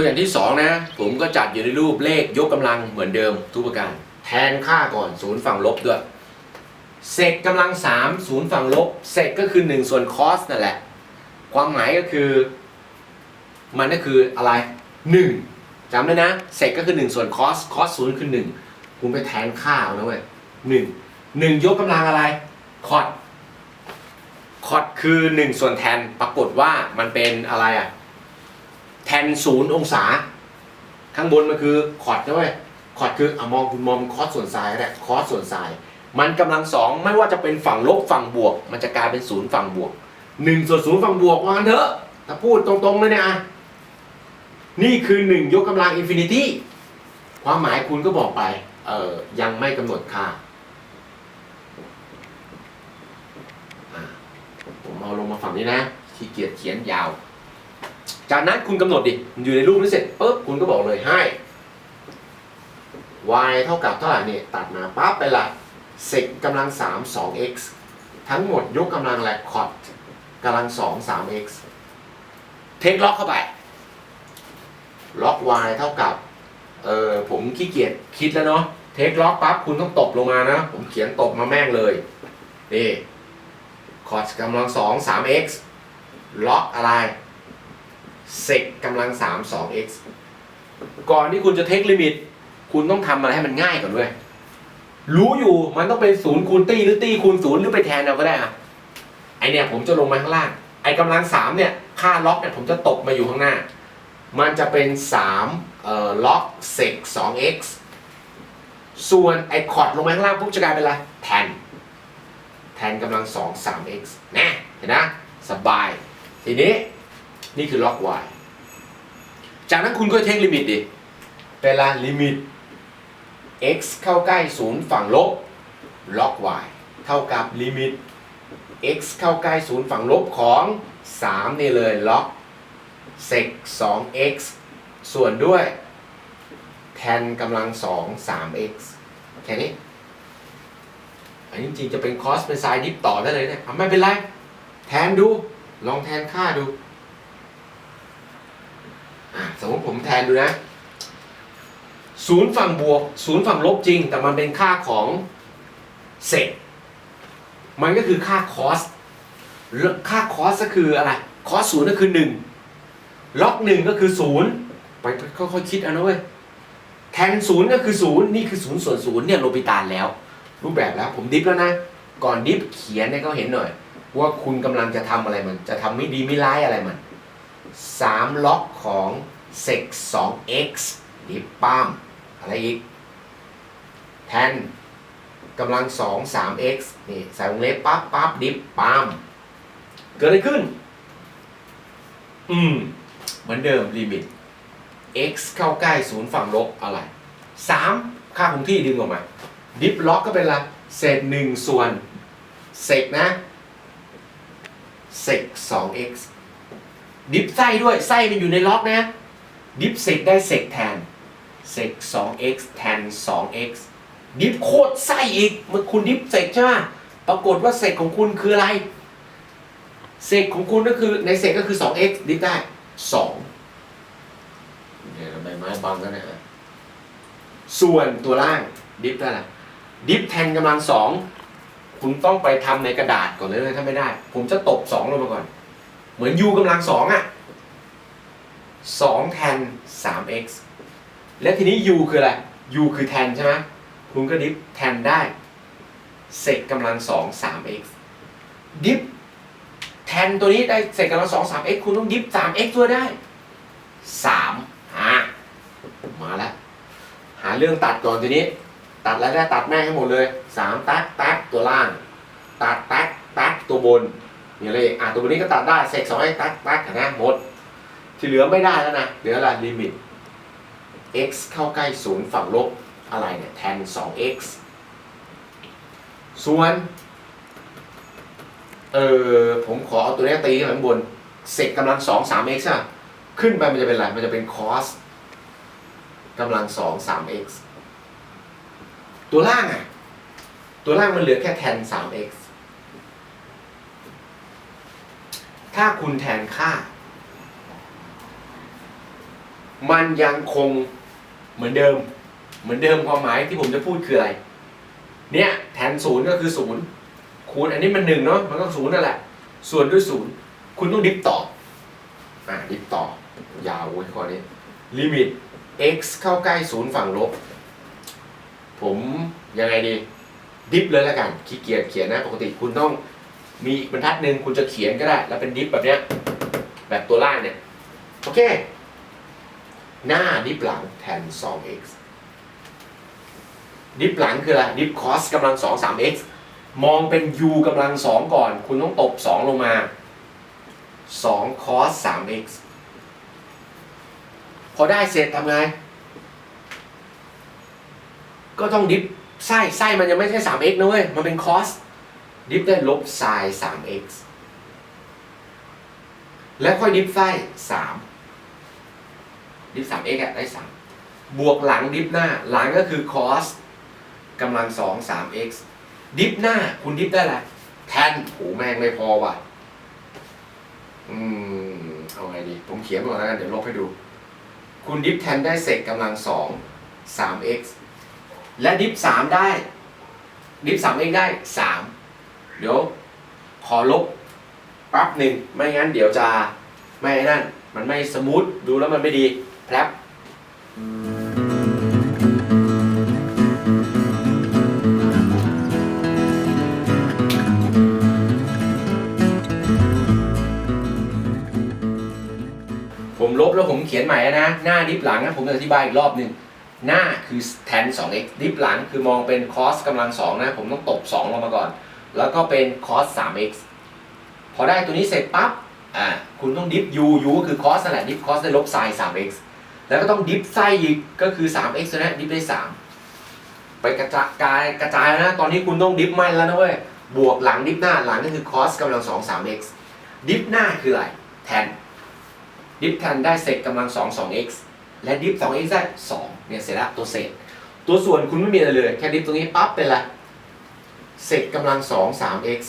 ตัวอย่างที่สองนะ ผมก็จัดอยู่ในรูปเลขยกกำลังเหมือนเดิมทุกประการ แทนค่าก่อนศูนย์ฝั่งลบด้วยเซกกำลังสามศูนย์ฝั่งลบเซกก็คือหนึ่งส่วนคอสนั่นแหละ ความหมายก็คือ มันก็คืออะไรหนึ่งจำไว้นะเซกก็คือหนึ่งส่วนคอสคอสศูนย์คือหนึ่งคุณไปแทนค่าเอานะเว้ยหนึ่งหนึ่งยกกำลังอะไรคอดคอดคือหนึ่งส่วนแทนปรากฏว่ามันเป็นอะไรอะ แทนศูนย์องศา ข้างบนมันคือคอร์ดใช่ไหมคอร์ดคืออะมองคุณมองคอร์สส่วนซ้ายก็ได้คอร์สส่วนซ้าย มันกำลังสองไม่ว่าจะเป็นฝั่งลบฝั่งบวก มันจะกลายเป็นศูนย์ฝั่งบวกหนึ่งส่วนศูนย์ฝั่งบวกว่างั้นเถอะถ้าพูดตรงๆเลยเนี่ยอะนี่คือหนึ่งยกกำลังอินฟินิตี้ความหมายคุณก็บอกไปเออยังไม่กำหนดค่าผมเอาลงมาฝั่งนี้นะขี้เกียจเขียนยาว จากนั้นคุณกำหนดดิมันอยู่ในรูปนี้เสร็จปุ๊บคุณก็บอกเลยให้ y เท่ากับเท่าไหร่เนี่ยตัดมาปั๊บไปละเซกกำลัง3 2x ทั้งหมดยกกำลังแหละคอดกำลัง2 3x เทคล็อกเข้าไป ล็อก y เท่ากับ เออผมขี้เกียจคิดแล้วเนาะ เทคล็อกปั๊บคุณต้องตบลงมานะ ผมเขียนตบมาแม่งเลย นี่คอดกำลัง2 3x ล็อกอะไร เซกกำลัง3 2 x ก่อนที่คุณจะเทคลิมิต คุณต้องทำอะไรให้มันง่ายก่อนด้วย รู้อยู่มันต้องเป็นศูนย์คูณตี้หรือตี้คูณศูนย์หรือไปแทนเอาก็ได้อะไอเนี่ยผมจะลงมาข้างล่าง ไอกำลังสามเนี่ยค่าล็อกเนี่ยผมจะตกมาอยู่ข้างหน้า มันจะเป็น3เอ่อล็อกเซก 2x ส่วนไอคอร์ดลงมาข้างล่างปุ๊บจะกลายเป็นอะไรแทน แทนกำลัง2 3x นะเห็นนะ สบาย ทีนี้ นี่คือล็อก y จากนั้นคุณก็เทคลิมิตดิเป็นละลิมิต x เข้าใกล้ศูนย์ฝั่งลบล็อก y เท่ากับลิมิต x เข้าใกล้ศูนย์ฝั่งลบของ 3 นี่เลยล็อก sec 2x ส่วนด้วย แทนกำลัง 2 3x แค่นี้ อันนี้จริงๆจะเป็นคอสเป็นไซน์ดิฟต่อได้เลยเนี่ยอะไม่เป็นไร แทนดู ลองแทนค่าดู สมมติผมแทนดูนะศูนย์ฝั่งบวกศูนย์ฝั่งลบจริง แต่มันเป็นค่าของเศษมันก็คือค่าคอสค่าคอสก็คืออะไรคอสศูนย์ก็คือหนึ่งล็อกหนึ่งก็คือศูนย์ไปค่อยๆคิดเอานะเว้ยแทนศูนย์ก็คือศูนย์นี่คือศูนย์ส่วนศูนย์เนี่ยโลปิตานแล้ว รูปแบบแล้วผมดิฟแล้วนะ ก่อนดิฟเขียนให้เขาเห็นหน่อย ว่าคุณกำลังจะทำอะไรมัน จะทำไม่ดีไม่ร้ายอะไรมัน สามล็อกของ sec 2 x ดิฟป้ามอะไรอีก แทนกำลัง 2 3 x นี่ใส่วงเล็บปั๊บปั๊บดิฟป้ามเกิดอะไรขึ้น อืม เหมือนเดิมลิมิต x เข้าใกล้ศูนย์ฝั่งลบอะไร 3 ค่าคงที่ดึงออกมา ดิฟล็อกก็เป็นอะไรเศษ1ส่วนเศษนะ sec 2 x ดิฟไส้ด้วยไส้มันอยู่ในล็อกนะ ดิฟเซกได้เซกแทนเซก 2x แทน 2x ดิฟโคตรไส้อีกเมื่อคุณดิฟเซกใช่ไหมปรากฏว่าเซกของคุณคืออะไร เซกของคุณก็คือในเซกก็คือ 2x ดิฟได้ 2เนี่ยใบไม้บังกันนะฮะส่วนตัวล่างดิฟได้ละดิฟแทนกำลังสองคุณต้องไปทำในกระดาษก่อนเลยถ้าไม่ได้ ผมจะตบสองลงมาก่อน เหมือน u กำลังสองอะสองแทนสาม x และทีนี้ u คืออะไร u คือแทนใช่ไหมคุณก็ดิฟแทนได้เศษกำลังสองสาม x ดิฟแทนตัวนี้ได้เศษกำลังสองสาม x คุณต้องดิฟสาม x ด้วยได้สามหามาแล้ว หาเรื่องตัดก่อนทีนี้ ตัดแล้วได้ตัดแม่งให้หมดเลยสามตัดตัดตัวล่าง ตัดตัดตัดตัวบน มีอะไรอีกอะตัวนี้ก็ตัดได้เซกสองให้ตัดตัดนะหมด ที่เหลือไม่ได้แล้วนะ เหลืออะไรลิมิต x เข้าใกล้ศูนย์ฝั่งลบอะไรเนี่ยแทน 2x ส่วน เออผมขอเอาตัวนี้ตีข้างบนเซกกำลัง2 3x อะ ขึ้นไปมันจะเป็นอะไร มันจะเป็น cos กำลัง2 3x ตัวล่างอะ ตัวล่างมันเหลือแค่แทน 3x ถ้าคุณแทนค่า มันยังคงเหมือนเดิม เหมือนเดิมความหมายที่ผมจะพูดคืออะไร เนี่ยแทนศูนย์ก็คือศูนย์คูณอันนี้มันหนึ่งเนาะมันก็ศูนย์นั่นแหละ ส่วนด้วยศูนย์คุณต้องดิฟต่ออ่าดิฟต่อยาวเว้ยข้อนี้ลิมิต x เข้าใกล้ศูนย์ฝั่งลบ ผมยังไงดี ดิฟเลยแล้วกันขี้เกียจเขียนนะปกติคุณต้อง มีอีกบรรทัดหนึ่งคุณจะเขียนก็ได้ แล้วเป็นดิฟแบบเนี้ยแบบตัวล่างเนี่ย โอเค หน้าดิฟหลังแทน 2x ดิฟหลังคืออะไร ดิฟคอสกำลัง 2 3x มองเป็น u กำลัง 2 ก่อน คุณต้องตบ 2 ลงมา2 cos 3x พอได้เสร็จทำไง ก็ต้องดิฟไส้ไส้มันยังไม่ใช่ 3x นะเว้ย มันเป็น cos ดิฟได้ลบ sin 3x แล้วค่อยดิฟไส้3ดิฟ 3x อะได้ 3 บวกหลังดิฟหน้า หลังก็คือ cos กำลัง 2 3x ดิฟหน้าคุณดิฟได้แหละแทนโหแม่งไม่พอว่ะ อืม เอาไงดี ผมเขียนก่อนแล้วกัน เดี๋ยวลบให้ดู คุณดิฟแทนได้เศษกำลัง 2 3x และดิฟ 3 ได้ ดิฟ 3x ได้ 3 เดี๋ยวขอลบปั๊บหนึ่งไม่งั้นเดี๋ยวจะไม่นั่น มันไม่สมูทดูแล้วมันไม่ดีแพรบผมลบแล้วผมเขียนใหม่นะ หน้าดิฟหลังนะผมจะอธิบายอีกรอบหนึ่งหน้าคือ tan 2x ดิฟหลังคือมองเป็น cos กำลัง2นะ ผมต้องตบ 2 ลงมาก่อน แล้วก็เป็น cos 3x พอได้ตัวนี้เสร็จปั๊บอ่าคุณต้องดิฟ u u ก็คือ cos นั่นแหละดิฟ cos ได้ลบ sin 3x แล้วก็ต้องดิฟไส้อีกก็คือ 3x ตัวนี้ดิฟได้ 3 ไปกระจายกระจายนะ ตอนนี้คุณต้องดิฟไม่แล้วนะเว้ย บวกหลังดิฟหน้าหลังก็คือ cos กำลัง 2 3x ดิฟหน้าคืออะไร tan ดิฟ tan ได้เศษกำลัง 2 2x และดิฟ 2x ได้ 2 เนี่ยเสร็จแล้วตัวเศษ ตัวส่วนคุณไม่มีอะไรเลย แค่ดิฟตรงนี้ปั๊บเป็นอะไร เศษกำลัง2 3x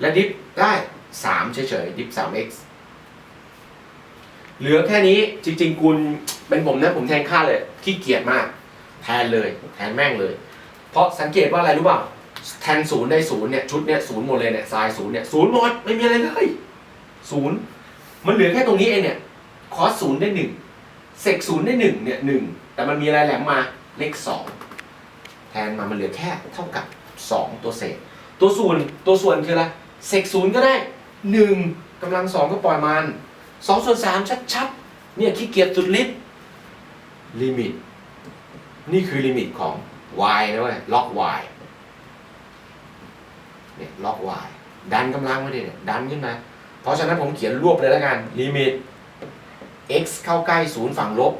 และดิฟได้3เฉยๆดิฟ 3x เหลือแค่นี้จริง ๆ คุณเป็นผมนะผมแทนค่าเลยขี้เกียจมาก แทนเลยแทนแม่งเลย เพราะสังเกตว่าอะไรรู้เปล่าแทนศูนย์ได้ศูนย์เนี่ยชุดเนี่ยศูนย์หมดเลยเนี่ยทรายศูนย์เนี่ยศูนย์หมดไม่มีอะไรเลยศูนย์มันเหลือแค่ตรงนี้เองเนี่ยคอสศูนย์ได้หนึ่งเซกศูนย์ได้หนึ่งเนี่ยหนึ่งแต่มันมีอะไรแหลมมาเลขสองแทนมามันเหลือแค่เท่ากับ สองตัวเศษ ตัวส่วนตัวส่วนคืออะไรเซกศูนย์ก็ได้หนึ่งกำลังสองก็ปล่อยมันสองส่วนสามชัดๆ เนี่ยขี้เกียจสุดฤทธิ์ลิมิต นี่คือลิมิตของ y นะเว้ยล็อก y เนี่ยล็อก y ดันกำลังมาดิเนี่ยดันขึ้นมาเพราะฉะนั้นผมเขียนรวบเลยแล้วกันลิมิต x เข้าใกล้ศูนย์ฝั่งลบ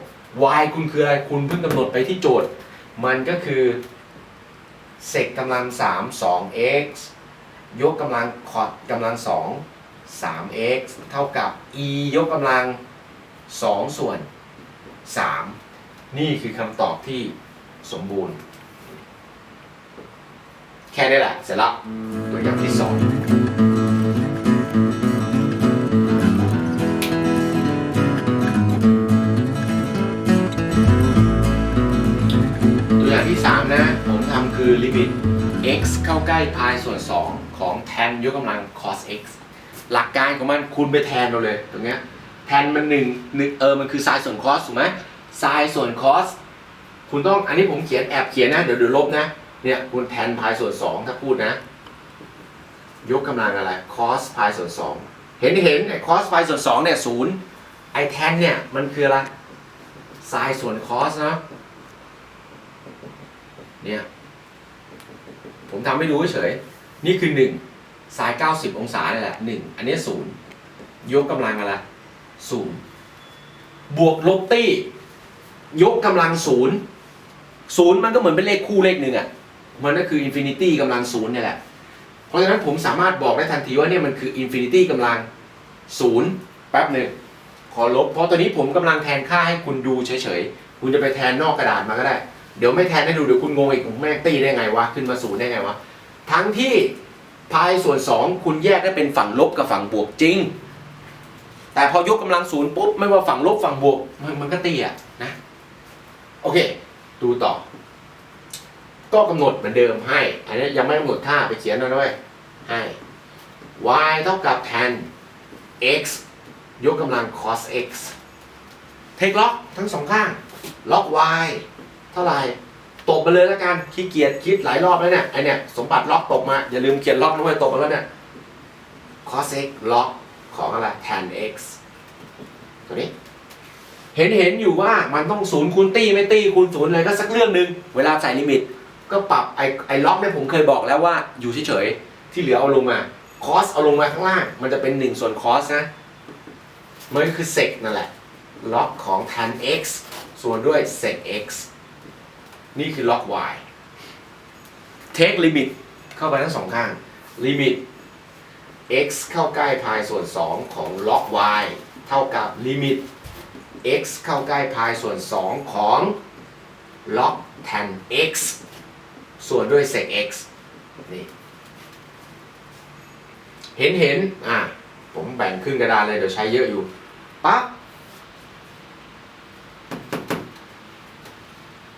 y คุณคืออะไร คุณเพิ่งกำหนดไปที่โจทย์ มันก็คือ เศกกำลัง3 2 x ยกกำลังคอดกำลัง2 3 x เท่ากับ e ยกกำลัง 2 ส่วน 3 นี่คือคำตอบที่สมบูรณ์ แค่นี้แหละ เสร็จแล้วตัวอย่างที่ 2 คือลิมิต x เข้าใกล้ pi ส่วน 2 ของ tan ยกกำลัง cos x หลักการของมันคุณไปแทนเราเลยตรงเนี้ยแทนมันหนึ่งหนึ่งเออมันคือ sin ส่วน cos ถูกไหม sin ส่วน cos คุณต้องอันนี้ผมเขียนแอบเขียนนะ เดี๋ยวเดี๋ยวลบนะ เนี่ยคุณแทน pi ส่วน 2 ถ้าพูดนะ ยกกำลังอะไร cos pi ส่วน 2 เห็นเห็นไอ้ cos pi ส่วน2เนี่ยศูนย์ไอ้ tan เนี่ยมันคืออะไร sin ส่วน cos นะเนี่ย ผมทำให้ดูเฉย นี่คือหนึ่งสาย 90 องศาเนี่ยแหละหนึ่งอันนี้ศูนย์ยกกำลังอะไรศูนย์บวกลบตี้ ยกกำลังศูนย์ศูนย์มันก็เหมือนเป็นเลขคู่เลขหนึ่งอะ มันก็คืออินฟินิตี้กำลังศูนย์เนี่ยแหละ เพราะฉะนั้นผมสามารถบอกได้ทันทีว่าเนี่ยมันคืออินฟินิตี้กำลังศูนย์แป๊บหนึ่งขอลบ เพราะตอนนี้ผมกำลังแทนค่าให้คุณดูเฉยๆ คุณจะไปแทนนอกกระดาษมาก็ได้ เดี๋ยวไม่แทนให้ดูเดี๋ยวคุณงงอีกผมแม่งตีได้ไงวะขึ้นมาศูนย์ได้ไงวะทั้งที่พายส่วน 2 คุณแยกได้เป็นฝั่งลบกับฝั่งบวกจริง แต่พอยกกำลังศูนย์ปุ๊บไม่ว่าฝั่งลบฝั่งบวกมันมันก็ตีอะนะโอเค ดูต่อ ก็กำหนดเหมือนเดิมให้ อันนี้ยังไม่กำหนดท่าไปเขียนเอาด้วยให้ y เท่ากับ tan x ยกกำลัง cos x เทคล็อกทั้งสองข้าง ล็อก y เท่าไหร่ตบไปเลยแล้วกันขี้เกียจคิดหลายรอบแล้วเนี่ยไอเนี่ยสมบัติล็อกตกมา อย่าลืมเขียนล็อกด้วยตกมาแล้วเนี่ย cos x ล็อกของอะไร tan x ตัวนี้ เห็นเห็นอยู่ว่ามันต้องศูนย์คูณตี้ไม่ตี้คูณศูนย์เลยก็สักเรื่องหนึ่งเวลาใส่ลิมิต ก็ปรับไอไอล็อกเนี่ยผมเคยบอกแล้วว่าอยู่เฉยๆที่เหลือเอาลงมาคอสเอาลงมาข้างล่าง มันจะเป็น1ส่วนคอสนะมันก็คือเซกนั่นแหละล็อกของ tan x ส่วนด้วย sec x นี่คือล็อก y take limit เข้าไปทั้งสองข้าง limit x เข้าใกล้พายส่วน 2 ของล็อก y เท่ากับ limit x เข้าใกล้พายส่วน 2 ของล็อก tan x ส่วนด้วย sec x นี่เห็นเห็นอะผมแบ่งครึ่งกระดานเลยเดี๋ยวใช้เยอะอยู่ปั๊บ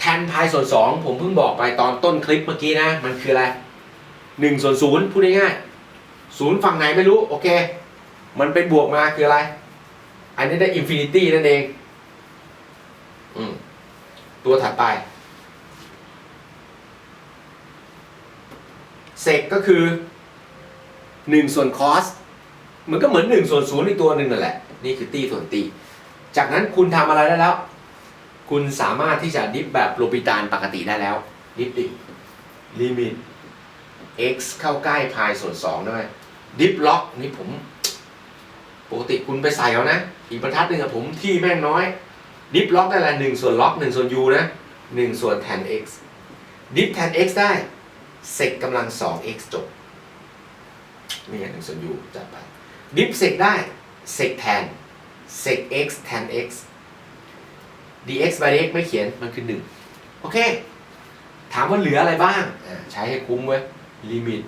แทนพายส่วน 2 ผมเพิ่งบอกไปตอนต้นคลิปเมื่อกี้นะ มันคืออะไร1ส่วน0พูดง่ายๆศูนย์ฝั่งไหนไม่รู้ โอเค มันเป็นบวกมาคืออะไร อันนี้ได้อินฟินิตี้นั่นเองอืมตัวถัดไปเซกก็คือ 1 ส่วนคอสมันก็เหมือน 1 ส่วน0อีกตัวหนึ่งนั่นแหละ นี่คือตีส่วนตี จากนั้นคุณทำอะไรได้แล้ว คุณสามารถที่จะดิฟแบบโลปิตานปกติได้แล้วดิฟดิลิมิต x เข้าใกล้พายส่วน2ด้วยดิฟล็อกนี่ผม ปกติคุณไปใส่เอานะ อีกบรรทัดหนึ่งอะผมที่แม่งน้อย ดิฟล็อกได้ละหนึ่งส่วนล็อกหนึ่งส่วน u นะหนึ่งส่วน tan x ดิฟ tan x ได้เซกกำลัง 2x จบนี่ไงหนึ่งส่วน u จัดไปดิฟเซกได้เซกแทนเซก x tan x dx by dx ไม่เขียนมันคือ1โอเค ถามว่าเหลืออะไรบ้าง ใช้ให้คุ้มเว้ย ลิมิต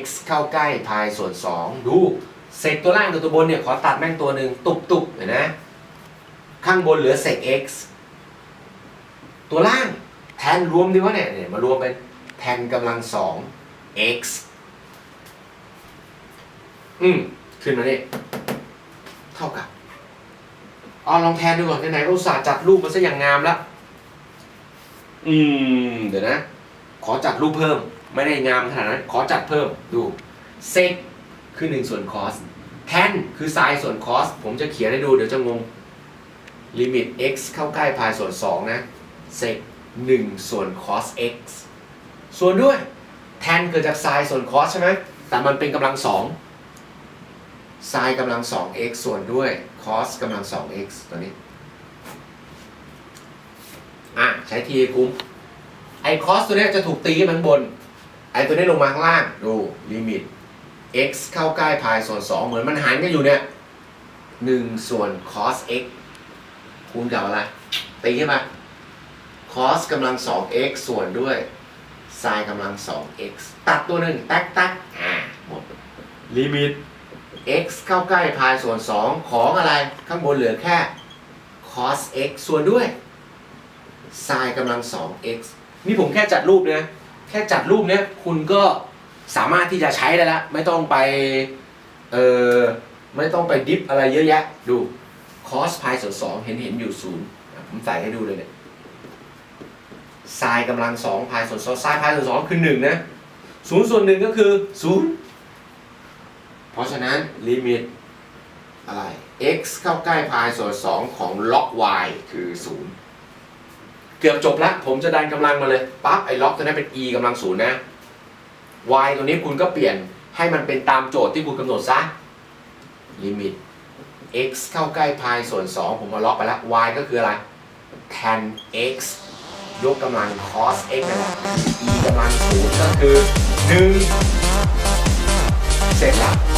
x เข้าใกล้พายส่วน 2 ดูเศษตัวล่างกับตัวบนเนี่ย ขอตัดแม่งตัวหนึ่งตุบตุบเห็นนะ ข้างบนเหลือเศษ x ตัวล่างแทนรวมดีวะเนี่ยเนี่ยมารวมเป็นแทนกำลัง 2 x อืมขึ้นมาเนี่ยเท่ากับ เอาลองแทนดูก่อนไหนๆอุตส่าห์จัดรูปมาซะอย่างงามแล้วอืม เดี๋ยวนะ ขอจัดรูปเพิ่ม ไม่ได้งามขนาดนั้น ขอจัดเพิ่มดูเซกคือ1ส่วนคอสแทนคือไซน์ส่วนคอสผมจะเขียนให้ดูเดี๋ยวจะงงลิมิต x เข้าใกล้พายส่วน 2 นะเซก1ส่วนคอส x ส่วนด้วยแทนเกิดจากไซน์ส่วนคอสใช่ไหมแต่มันเป็นกำลัง2ไซน์กำลัง 2x ส่วนด้วย คอสกำลัง 2x ตัวนี้ อะ ใช้ทีคุ้ม ไอ้คอสตัวนี้จะถูกตีขึ้นบน ไอ้ตัวนี้ลงมาข้างล่าง ดู ลิมิต x เข้าใกล้พายส่วน 2 เหมือนมันหารกันอยู่เนี่ย1ส่วน cos x คูณกับอะไร ตีขึ้นมา cos กำลัง 2x ส่วนด้วย sin กำลัง 2x ตัดตัวหนึ่งแตักตักอ่าหมดลิมิต x เข้าใกล้พายส่วน 2 ของอะไรข้างบนเหลือแค่ cos x ส่วนด้วย sin กำลัง 2x นี่ผมแค่จัดรูปนะ แค่จัดรูปเนี้ยคุณก็สามารถที่จะใช้ได้แล้ว ไม่ต้องไป เออไม่ต้องไปดิฟอะไรเยอะแยะ ดู cos พายส่วน 2 เห็นเห็นอยู่ศูนย์ผมใส่ให้ดูเลยเนี่ย sin กำลัง2พายส่วน 2 sin พายส่วน 2 คือ 1 นะศูนย์ส่วนหนึ่งก็คือ 0 เพราะฉะนั้นลิมิตอะไร x เข้าใกล้พายส่วน2ของล็อก y คือ 0 เกือบจบแล้ว ผมจะดันกำลังมาเลยปั๊บไอ้ล็อกตัวนั้นเป็น e กำลังศูนะ y ตัวนี้คุณก็เปลี่ยนให้มันเป็นตามโจทย์ที่คุณกำหนดซะลิมิต x เข้าใกล้พายส่วน 2 ผมมาล็อกไปแล้ว y ก็คืออะไร tan x ยกกำลัง cos x นั่นแหละ e กำลังศูนย์ก็คือ 1 เสร็จแล้ว